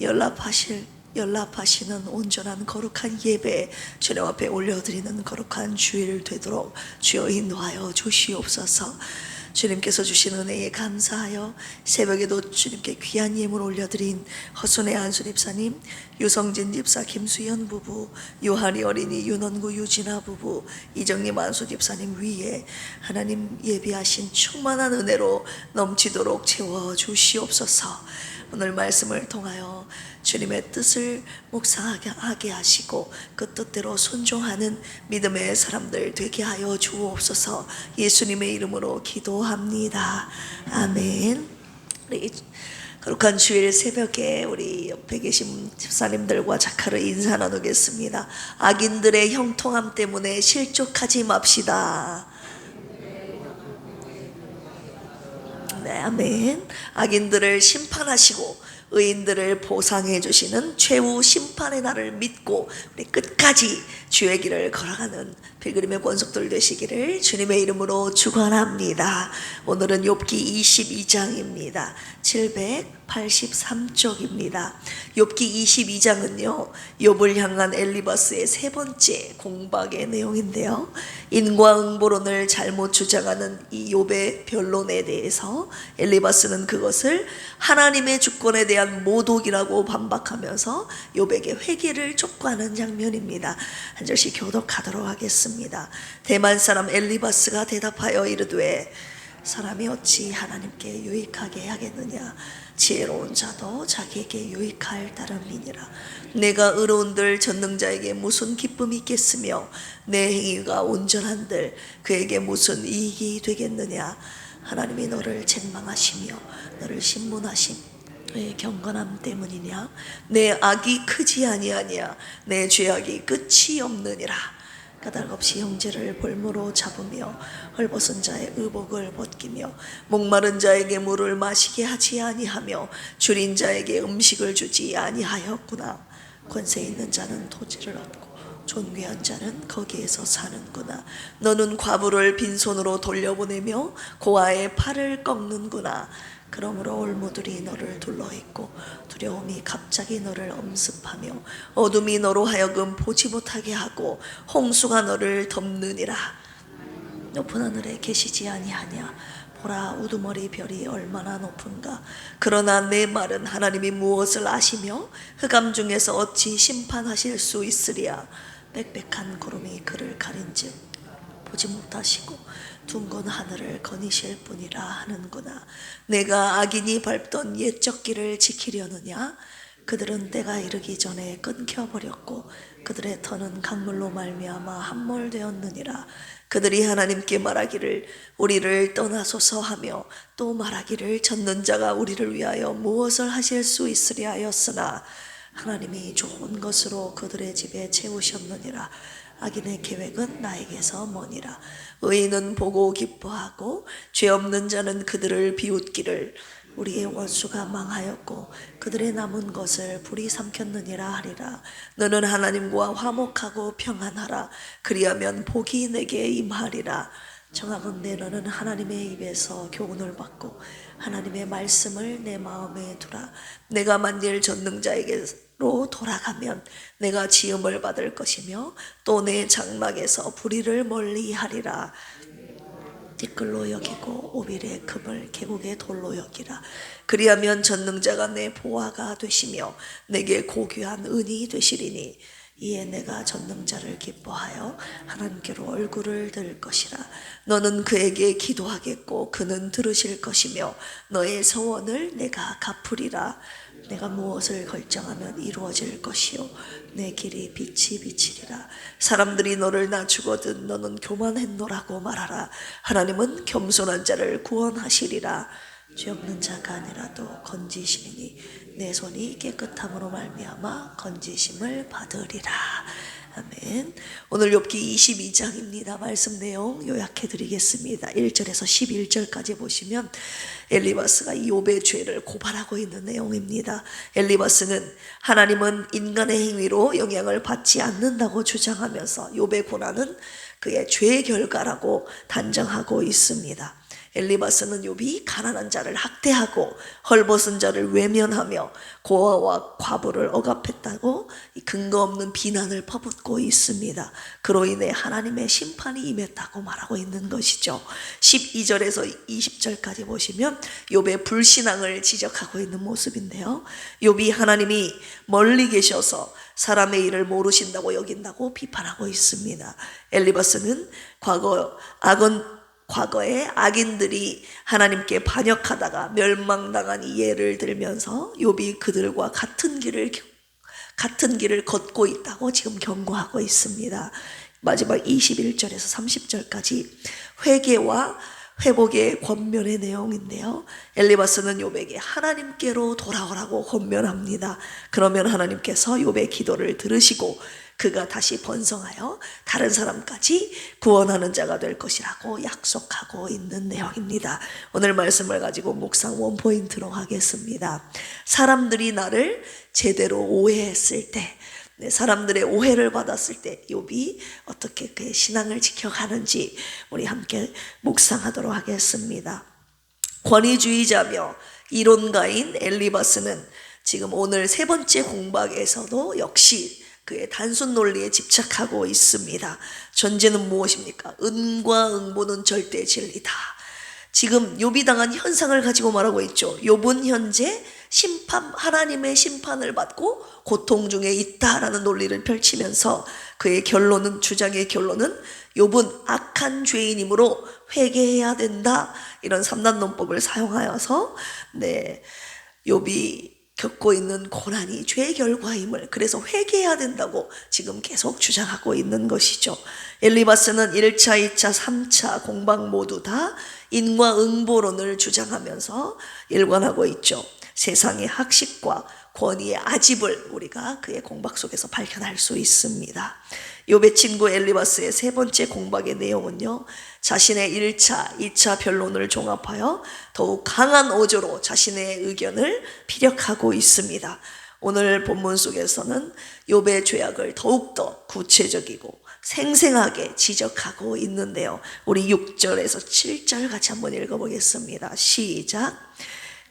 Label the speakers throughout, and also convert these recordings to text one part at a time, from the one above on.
Speaker 1: 연락하실 연락하시는 온전한 거룩한 예배 주님 앞에 올려드리는 거룩한 주일 되도록 주여 인도하여 주시옵소서. 주님께서 주신 은혜에 감사하여 새벽에도 주님께 귀한 예물 올려드린 허순의 안수 집사님, 유성진 집사 김수연 부부, 요한이 어린이 윤원구 유진아 부부, 이정님 안수 집사님 위에 하나님 예비하신 충만한 은혜로 넘치도록 채워 주시옵소서. 오늘 말씀을 통하여 주님의 뜻을 묵상하게 하게 하시고 그 뜻대로 순종하는 믿음의 사람들 되게 하여 주옵소서 예수님의 이름으로 기도합니다. 아멘. 우리 거룩한 주일 새벽에 우리 옆에 계신 집사님들과 자카를 인사 나누겠습니다. 악인들의 형통함 때문에 실족하지 맙시다. 네, 아멘. 악인들을 심판하시고 의인들을 보상해 주시는 최후 심판의 날을 믿고 우리 끝까지 주의 길을 걸어가는 pilgrim의 권속들 되시기를 주님의 이름으로 축원합니다. 오늘은 욥기 22장입니다. 783쪽입니다. 욥기 22장은요. 욥을 향한 엘리바스의 세 번째 공박의 내용인데요. 인과응보론을 잘못 주장하는 이 욥의 변론에 대해서 엘리바스는 그것을 하나님의 주권에 대한 모독이라고 반박하면서 욥에게 회개를 촉구하는 장면입니다. 한 절씩 교독하도록 하겠습니다. 대만 사람 엘리바스가 대답하여 이르되 사람이 어찌 하나님께 유익하게 하겠느냐 지혜로운 자도 자기에게 유익할 따름이니라. 내가 의로운들 전능자에게 무슨 기쁨이 있겠으며 내 행위가 온전한들 그에게 무슨 이익이 되겠느냐? 하나님이 너를 책망하시며 너를 신문하심 내 경건함 때문이냐? 내 악이 크지 아니하냐? 내 죄악이 끝이 없느니라 까닭없이 형제를 볼모로 잡으며 헐벗은 자의 의복을 벗기며 목마른 자에게 물을 마시게 하지 아니하며 줄인 자에게 음식을 주지 아니하였구나. 권세 있는 자는 토지를 얻고 존귀한 자는 거기에서 사는구나. 너는 과부를 빈손으로 돌려보내며 고아의 팔을 꺾는구나 그러므로 올무들이 너를 둘러있고 두려움이 갑자기 너를 엄습하며 어둠이 너로 하여금 보지 못하게 하고 홍수가 너를 덮느니라. 높은 하늘에 계시지 아니하냐? 보라 우두머리 별이 얼마나 높은가? 그러나 내 말은 하나님이 무엇을 아시며 흑암 중에서 어찌 심판하실 수 있으랴? 빽빽한 구름이 그를 가린즉 보지 못하시고 둥근 하늘을 거니실 뿐이라 하는구나. 내가 악인이 밟던 옛적 길을 지키려느냐? 그들은 때가 이르기 전에 끊겨버렸고 그들의 터는 강물로 말미암아 함몰되었느니라. 그들이 하나님께 말하기를 우리를 떠나소서 하며 또 말하기를 젖는 자가 우리를 위하여 무엇을 하실 수 있으랴 하였으나 하나님이 좋은 것으로 그들의 집에 채우셨느니라. 악인의 계획은 나에게서 머니라. 의인은 보고 기뻐하고 죄 없는 자는 그들을 비웃기를 우리의 원수가 망하였고 그들의 남은 것을 불이 삼켰느니라 하리라. 너는 하나님과 화목하고 평안하라. 그리하면 복이 내게 임하리라. 정하건대 너는 하나님의 입에서 교훈을 받고 하나님의 말씀을 내 마음에 두라. 내가 만일 전능자에게 로 돌아가면 내가 지음을 받을 것이며 또 내 장막에서 불의를 멀리하리라. 티끌로 여기고 오빌의 금을 계곡의 돌로 여기라. 그리하면 전능자가 내 보화가 되시며 내게 고귀한 은이 되시리니 이에 내가 전능자를 기뻐하여 하나님께로 얼굴을 들 것이라. 너는 그에게 기도하겠고 그는 들으실 것이며 너의 소원을 내가 갚으리라. 내가 무엇을 결정하면 이루어질 것이요? 내 길이 빛이 비치리라. 사람들이 너를 낮추거든 너는 교만했노라고 말하라. 하나님은 겸손한 자를 구원하시리라. 죄 없는 자가 아니라도 건지심이니 내 손이 깨끗함으로 말미암아 건지심을 받으리라 아멘. 오늘 욥기 22장입니다. 말씀 내용 요약해 드리겠습니다. 1절에서 11절까지 보시면 엘리바스가 이 욥의 죄를 고발하고 있는 내용입니다. 엘리바스는 하나님은 인간의 행위로 영향을 받지 않는다고 주장하면서 욥의 고난은 그의 죄의 결과라고 단정하고 있습니다. 엘리바스는 욥이 가난한 자를 학대하고 헐벗은 자를 외면하며 고아와 과부를 억압했다고 이 근거 없는 비난을 퍼붓고 있습니다. 그로 인해 하나님의 심판이 임했다고 말하고 있는 것이죠. 12절에서 20절까지 보시면 욥의 불신앙을 지적하고 있는 모습인데요. 욥이 하나님이 멀리 계셔서 사람의 일을 모르신다고 여긴다고 비판하고 있습니다. 엘리바스는 과거 악은 과거에 악인들이 하나님께 반역하다가 멸망당한 이 예를 들면서 욥이 그들과 같은 길을 같은 길을 걷고 있다고 지금 경고하고 있습니다. 마지막 21절에서 30절까지 회개와 회복의 권면의 내용인데요. 엘리바스는 욥에게 하나님께로 돌아오라고 권면합니다. 그러면 하나님께서 욥의 기도를 들으시고 그가 다시 번성하여 다른 사람까지 구원하는 자가 될 것이라고 약속하고 있는 내용입니다. 오늘 말씀을 가지고 묵상 원 포인트로 하겠습니다. 사람들이 나를 제대로 오해했을 때 네, 사람들의 오해를 받았을 때 욥이 어떻게 그의 신앙을 지켜가는지 우리 함께 묵상하도록 하겠습니다. 권위주의자며 이론가인 엘리바스는 지금 오늘 세 번째 공박에서도 역시 그의 단순 논리에 집착하고 있습니다. 전제는 무엇입니까? 은과 응보는 절대 진리다. 지금 욥이 당한 현상을 가지고 말하고 있죠. 욥은 현재 심판 하나님의 심판을 받고 고통 중에 있다라는 논리를 펼치면서 그의 결론은 주장의 결론은 욥은 악한 죄인이므로 회개해야 된다 이런 삼단 논법을 사용하여서 네 욥이 겪고 있는 고난이 죄의 결과임을 그래서 회개해야 된다고 지금 계속 주장하고 있는 것이죠. 엘리바스는 1차, 2차, 3차 공방 모두 다 인과 응보론을 주장하면서 일관하고 있죠. 세상의 학식과 권위의 아집을 우리가 그의 공박 속에서 발견할 수 있습니다. 요배 친구 엘리바스의 세 번째 공박의 내용은요. 자신의 1차, 2차 변론을 종합하여 더욱 강한 어조로 자신의 의견을 피력하고 있습니다. 오늘 본문 속에서는 욥의 죄악을 더욱더 구체적이고 생생하게 지적하고 있는데요. 우리 6절에서 7절 같이 한번 읽어보겠습니다. 시작.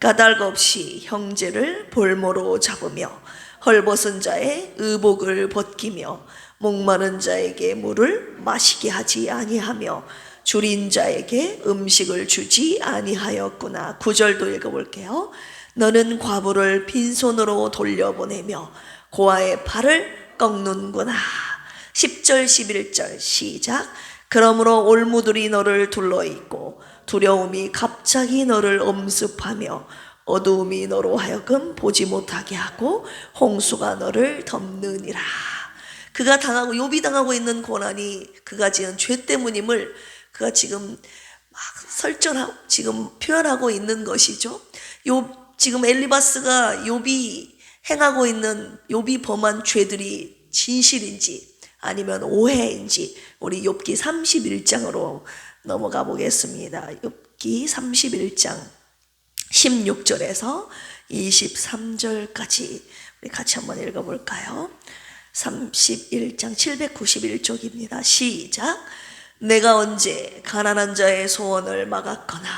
Speaker 1: 까닭 없이 형제를 볼모로 잡으며 헐벗은 자의 의복을 벗기며 목마른 자에게 물을 마시게 하지 아니하며 줄인 자에게 음식을 주지 아니하였구나. 9절도 읽어볼게요. 너는 과부를 빈손으로 돌려보내며 고아의 팔을 꺾는구나. 10절 11절 시작. 그러므로 올무들이 너를 둘러있고 두려움이 갑자기 너를 엄습하며 어두움이 너로 하여금 보지 못하게 하고 홍수가 너를 덮느니라. 그가 당하고 욥이 당하고 있는 고난이 그가 지은 죄 때문임을 그가 지금 막 설정하고 지금 표현하고 있는 것이죠. 요 지금 엘리바스가 욥이 행하고 있는 욥이 범한 죄들이 진실인지 아니면 오해인지 우리 욥기 31장으로 넘어가 보겠습니다. 욥기 31장 16절에서 23절까지 우리 같이 한번 읽어 볼까요? 31장 791쪽입니다. 시작. 내가 언제 가난한 자의 소원을 막았거나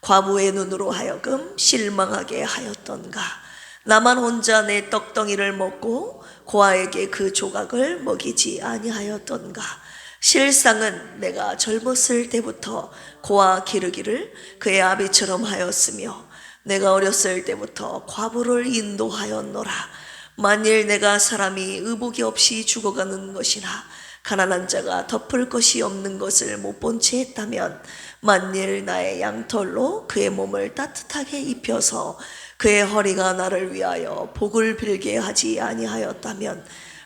Speaker 1: 과부의 눈으로 하여금 실망하게 하였던가? 나만 혼자 내 떡덩이를 먹고 고아에게 그 조각을 먹이지 아니하였던가? 실상은 내가 젊었을 때부터 고아 기르기를 그의 아비처럼 하였으며 내가 어렸을 때부터 과부를 인도하였노라. 만일 내가 사람이 의복이 없이 죽어가는 것이나 가난한 자가 덮을 것이 없는 것을 못 본 채 했다면 만일 나의 양털로 그의 몸을 따뜻하게 입혀서 그의 허리가 나를 위하여 복을 빌게 하지 아니하였다면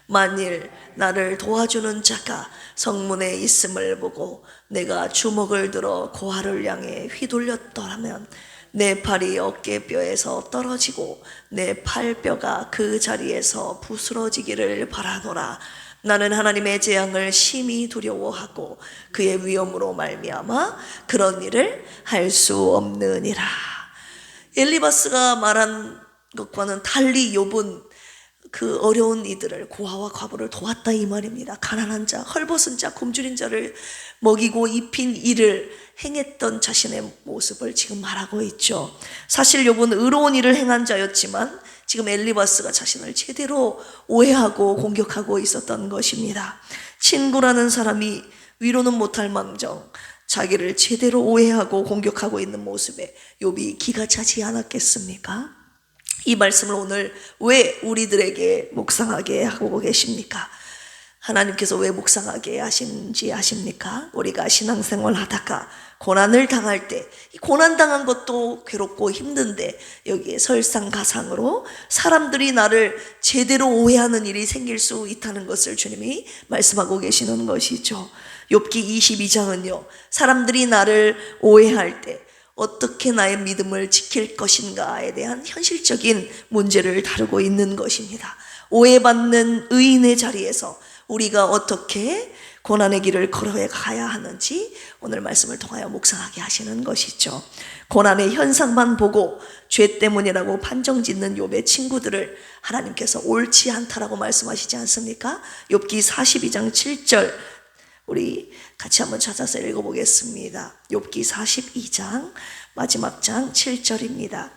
Speaker 1: 만일 나를 도와주는 자가 성문에 있음을 보고 내가 주먹을 들어 고아를 향해 휘둘렸더라면 내 팔이 어깨뼈에서 떨어지고 내 팔뼈가 그 자리에서 부스러지기를 바라노라. 나는 하나님의 재앙을 심히 두려워하고 그의 위험으로 말미암아 그런 일을 할 수 없느니라. 엘리바스가 말한 것과는 달리 욥은 그 어려운 이들을 고아와 과부를 도왔다 이 말입니다. 가난한 자, 헐벗은 자, 굶주린 자를 먹이고 입힌 일을 행했던 자신의 모습을 지금 말하고 있죠. 사실 욥은 의로운 일을 행한 자였지만 지금 엘리바스가 자신을 제대로 오해하고 공격하고 있었던 것입니다. 친구라는 사람이 위로는 못할 망정 자기를 제대로 오해하고 공격하고 있는 모습에 욥이 기가 차지 않았겠습니까? 이 말씀을 오늘 왜 우리들에게 묵상하게 하고 계십니까? 하나님께서 왜 묵상하게 하신지 아십니까? 우리가 신앙생활 하다가 고난을 당할 때, 이 고난 당한 것도 괴롭고 힘든데, 여기에 설상가상으로 사람들이 나를 제대로 오해하는 일이 생길 수 있다는 것을 주님이 말씀하고 계시는 것이죠. 욥기 22장은요, 사람들이 나를 오해할 때, 어떻게 나의 믿음을 지킬 것인가에 대한 현실적인 문제를 다루고 있는 것입니다. 오해받는 의인의 자리에서 우리가 어떻게 고난의 길을 걸어가야 하는지 오늘 말씀을 통하여 묵상하게 하시는 것이죠. 고난의 현상만 보고 죄 때문이라고 판정 짓는 욥의 친구들을 하나님께서 옳지 않다라고 말씀하시지 않습니까? 욥기 42장 7절 우리 같이 한번 찾아서 읽어보겠습니다. 욥기 42장 마지막 장 7절입니다.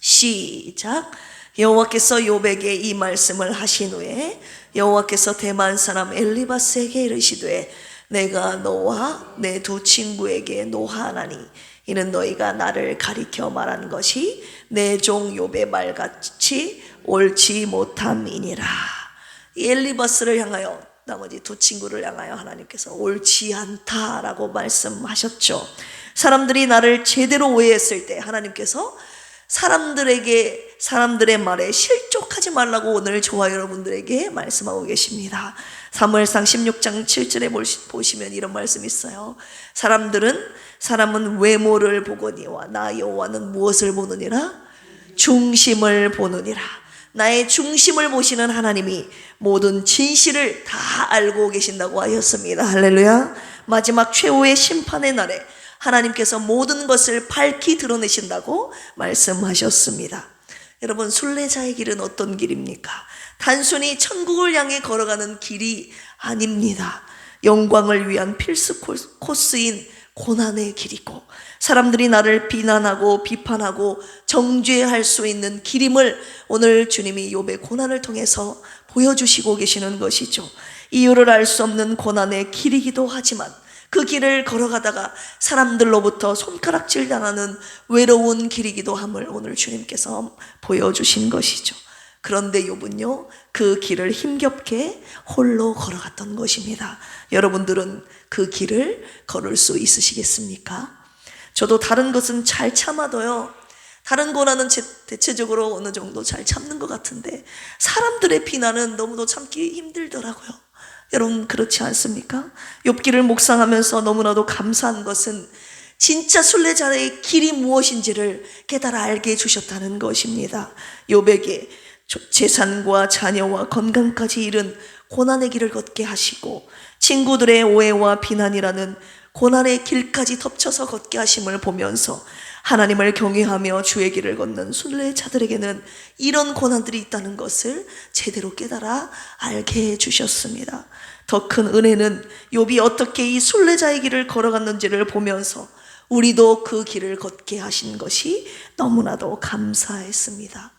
Speaker 1: 시작. 여호와께서 욥에게 이 말씀을 하신 후에 여호와께서 대만 사람 엘리바스에게 이르시되 내가 너와 내 두 친구에게 노하나니 이는 너희가 나를 가리켜 말한 것이 내 종 욥의 말같이 옳지 못함이니라. 이 엘리바스를 향하여 나머지 두 친구를 향하여 하나님께서 옳지 않다라고 말씀하셨죠. 사람들이 나를 제대로 오해했을 때 하나님께서 사람들에게 사람들의 말에 실족하지 말라고 오늘 저와 여러분들에게 말씀하고 계십니다. 사무엘상 16장 7절에 보시면 이런 말씀이 있어요. 사람들은 사람은 외모를 보거니와 나 여호와는 무엇을 보느니라? 중심을 보느니라. 나의 중심을 보시는 하나님이 모든 진실을 다 알고 계신다고 하였습니다. 할렐루야. 마지막 최후의 심판의 날에 하나님께서 모든 것을 밝히 드러내신다고 말씀하셨습니다. 여러분, 순례자의 길은 어떤 길입니까? 단순히 천국을 향해 걸어가는 길이 아닙니다. 영광을 위한 필수 코스인 고난의 길이고, 사람들이 나를 비난하고 비판하고 정죄할 수 있는 길임을 오늘 주님이 욥의 고난을 통해서 보여주시고 계시는 것이죠. 이유를 알 수 없는 고난의 길이기도 하지만 그 길을 걸어가다가 사람들로부터 손가락질 당하는 외로운 길이기도 함을 오늘 주님께서 보여주신 것이죠. 그런데 욥은요, 그 길을 힘겹게 홀로 걸어갔던 것입니다. 여러분들은 그 길을 걸을 수 있으시겠습니까? 저도 다른 것은 잘 참아도요, 다른 고난은 대체적으로 어느 정도 잘 참는 것 같은데, 사람들의 비난은 너무도 참기 힘들더라고요. 여러분 그렇지 않습니까? 욥기를 묵상하면서 너무나도 감사한 것은 진짜 순례자의 길이 무엇인지를 깨달아 알게 해주셨다는 것입니다. 욥에게 재산과 자녀와 건강까지 잃은 고난의 길을 걷게 하시고 친구들의 오해와 비난이라는 고난의 길까지 덮쳐서 걷게 하심을 보면서 하나님을 경외하며 주의 길을 걷는 순례자들에게는 이런 고난들이 있다는 것을 제대로 깨달아 알게 해 주셨습니다. 더 큰 은혜는 욥이 어떻게 이 순례자의 길을 걸어갔는지를 보면서 우리도 그 길을 걷게 하신 것이 너무나도 감사했습니다.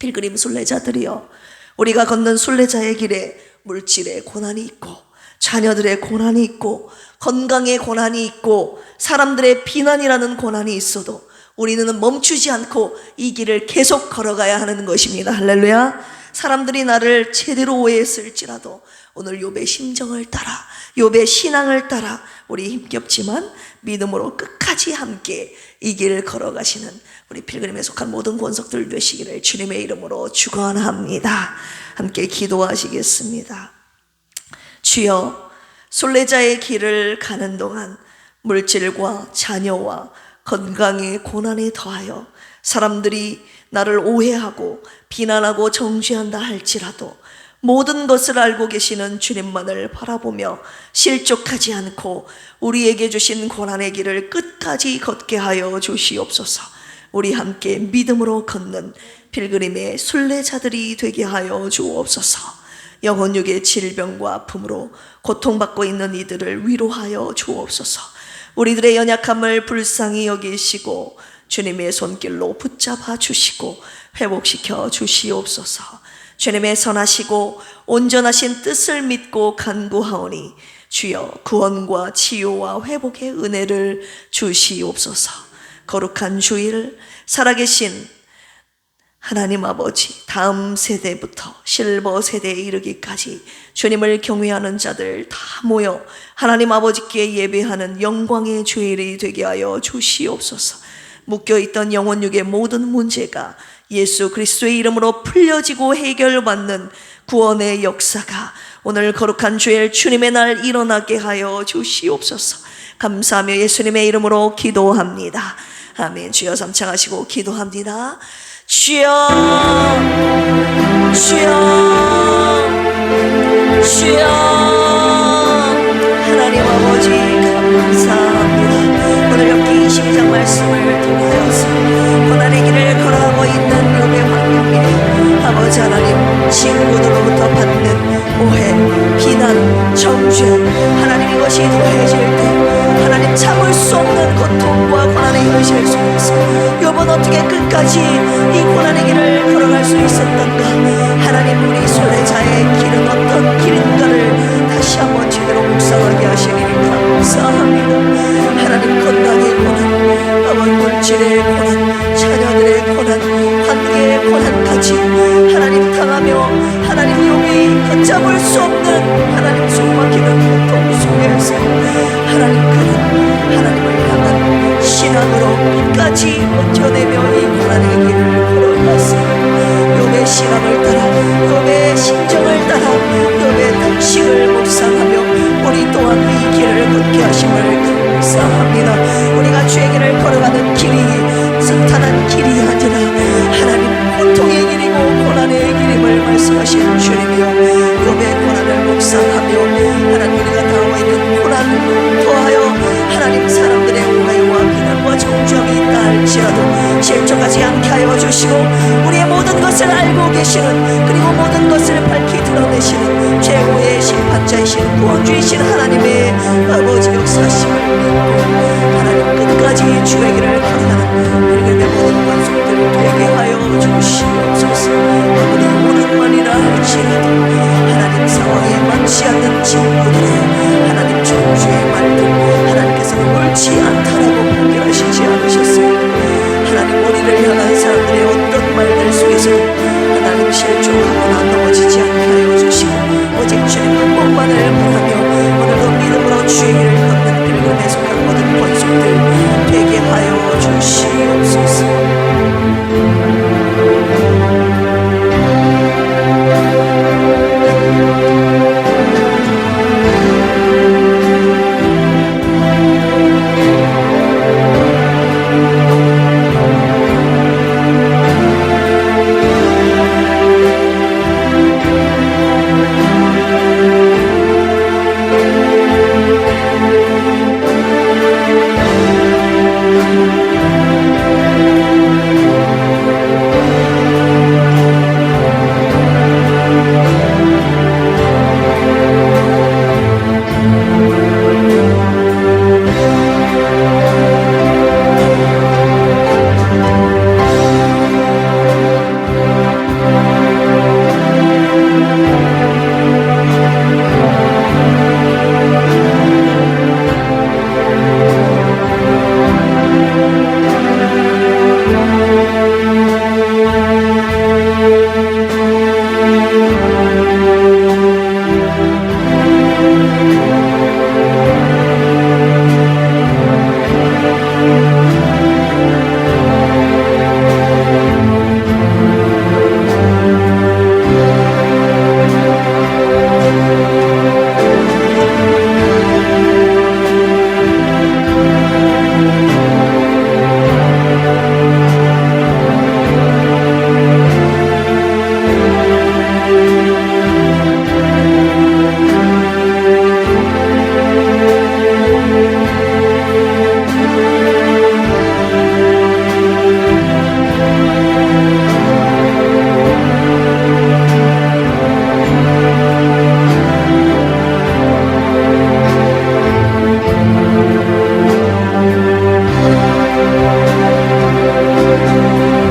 Speaker 1: 필그림 순례자들이여 우리가 걷는 순례자의 길에 물질의 고난이 있고 자녀들의 고난이 있고 건강의 고난이 있고 사람들의 비난이라는 고난이 있어도 우리는 멈추지 않고 이 길을 계속 걸어가야 하는 것입니다. 할렐루야. 사람들이 나를 제대로 오해했을지라도 오늘 욥의 심정을 따라 욥의 신앙을 따라 우리 힘겹지만 믿음으로 끝까지 함께 이 길을 걸어가시는 우리 필그림에 속한 모든 권속들 되시기를 주님의 이름으로 축원합니다. 함께 기도하시겠습니다. 주여 순례자의 길을 가는 동안 물질과 자녀와 건강의 고난에 더하여 사람들이 나를 오해하고 비난하고 정죄한다 할지라도 모든 것을 알고 계시는 주님만을 바라보며 실족하지 않고 우리에게 주신 고난의 길을 끝까지 걷게 하여 주시옵소서. 우리 함께 믿음으로 걷는 필그림의 순례자들이 되게 하여 주옵소서. 영혼육의 질병과 아픔으로 고통받고 있는 이들을 위로하여 주옵소서. 우리들의 연약함을 불쌍히 여기시고 주님의 손길로 붙잡아 주시고 회복시켜 주시옵소서. 주님의 선하시고 온전하신 뜻을 믿고 간구하오니 주여 구원과 치유와 회복의 은혜를 주시옵소서. 거룩한 주일 살아계신 하나님 아버지 다음 세대부터 실버 세대에 이르기까지 주님을 경외하는 자들 다 모여 하나님 아버지께 예배하는 영광의 주일이 되게 하여 주시옵소서. 묶여 있던 영혼육의 모든 문제가 예수 그리스도의 이름으로 풀려지고 해결받는 구원의 역사가 오늘 거룩한 주일 주님의 날 일어나게 하여 주시옵소서. 감사하며 예수님의 이름으로 기도합니다. 아멘. 주여 삼창하시고 기도합니다. 주여, 주여, 주여, 하나님 아버지 감사합니다. 오늘 엽기 22장 말씀을 통하여서 고난의 길을 걸어가고 있는 욥의 환경에 아버지 하나님 친구들로부터 받는 오해, 정죄 하나님 이것이 더해질 때 하나님 참을 수 없는 고통과 고난의 현실 속에서 욥은 어떻게 끝까지 이 고난의 길을 걸어갈 수 있었던가? 하나님 우리 순례자의 길은 어떤 길인가를 다시 한번 제대로 묵상하게 하시니 감사합니다. 하나님 건강의 고난 아버지 물질의 고난 자녀들의 고난 관계의 고난까지. 하나님 당하며 하나님 욥이 걷잡을 수 없는 하나님 숨막히는 고통 속에서 하나님 그는 하나님을 향한 신앙으로 끝까지 버텨내며 이 고난의 길을 걸어갔어요 욥의 신앙을 따라 욥의 심정을 따라 욥의 당식을 묵상하며 우리 또한 이 길을 걷게 하심을 감사합니다 주시고 우리의 모든 것을 알고 계시는 그리고 모든 것을 밝히 드러내시는 최고의 심판자이신 구원주이신 하나님의 아버지 역사심을 하나님 끝까지 주의 길을 걸어가는 일일의